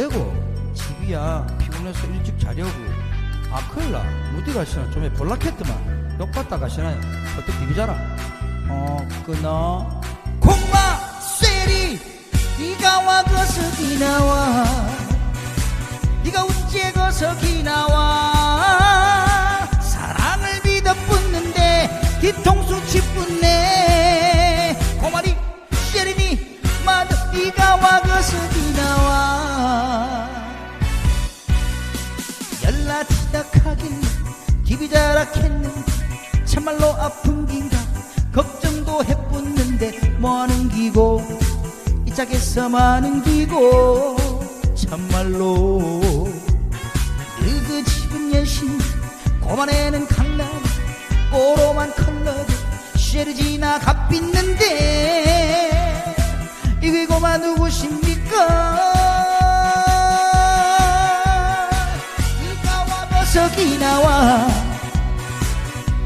되고 집이야. 피곤해서 일찍 자려고. 아 큰일 나. 어디 가시나? 좀 볼락했더만. 욕 받다 가시나요? 어떻게 비비자라. 어 끊어 콩마 쇠리 네가 와 거석이 나와. 네가 우째 거석이 나와. 사랑을 믿어 붙는데 뒤통수 치붙네 아픈 긴가 걱정도 해붙는데 뭐하는 기고? 이 짝에서 많은 기고? 참말로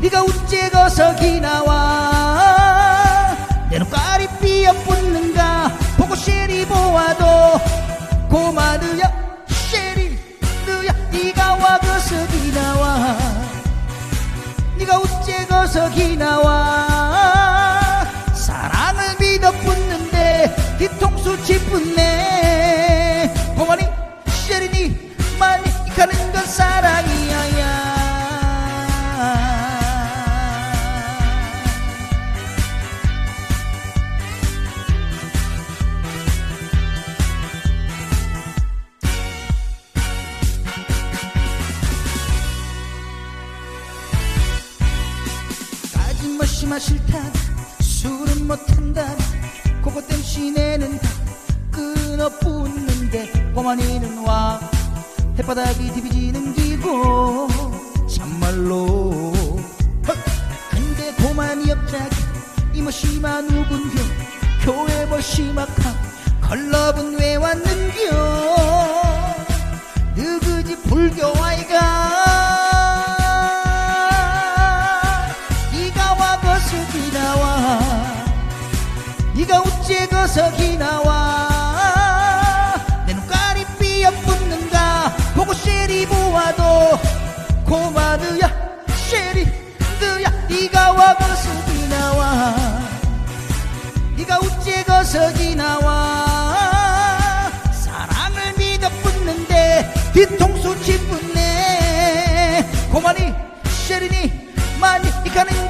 네가 우째 거석이 나와. 내 눈깔이 삐어 붙는가? 보고 쉐리 보아도 고마드야 쉐리 느야 네가 와 거석이 나와. 네가 우째 거석이 나와. 사랑을 믿어 붙는데 뒤통수 짚붙네 멋이마 싫다 술은 못한다. 그것 땜 시내는 다 끊어 붙는데 고만이는 와. 햇바닥이 디비지는 기고 참말로. 헉! 근데 고만이 옆자기 이모시마 누군겨. 교회 머시마카 걸럽은 왜 왔는겨? 느그지 불교 아이가 거석이 나와. 내 눈깔이 삐어 붙는가 보고 쉐리 보아도 고마드야. 쉐리 드야. 네가 와 거석이 나와. 네가 우째 거석이 나와. 사랑을 믿어 붙는데 뒤통수 짚붙네. 고마니 쉐리니 많이 가는 건 사랑이야 야 고마니 쉐리니 많은 네가 와